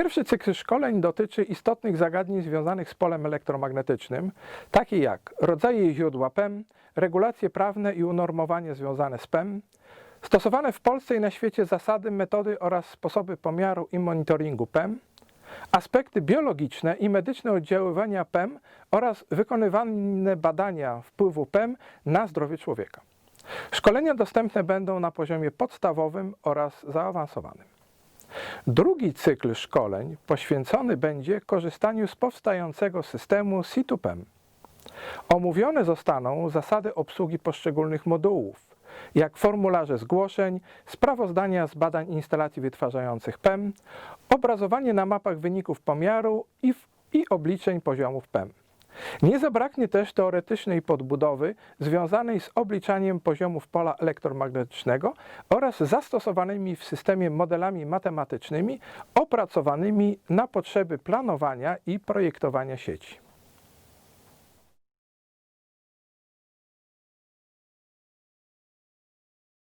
Pierwszy cykl szkoleń dotyczy istotnych zagadnień związanych z polem elektromagnetycznym, takie jak rodzaje i źródła PEM, regulacje prawne i unormowanie związane z PEM, stosowane w Polsce i na świecie zasady, metody oraz sposoby pomiaru i monitoringu PEM, aspekty biologiczne i medyczne oddziaływania PEM oraz wykonywane badania wpływu PEM na zdrowie człowieka. Szkolenia dostępne będą na poziomie podstawowym oraz zaawansowanym. Drugi cykl szkoleń poświęcony będzie korzystaniu z powstającego systemu C2PEM. Omówione zostaną zasady obsługi poszczególnych modułów, jak formularze zgłoszeń, sprawozdania z badań instalacji wytwarzających PEM, obrazowanie na mapach wyników pomiaru i, i obliczeń poziomów PEM. Nie zabraknie też teoretycznej podbudowy związanej z obliczaniem poziomów pola elektromagnetycznego oraz zastosowanymi w systemie modelami matematycznymi opracowanymi na potrzeby planowania i projektowania sieci.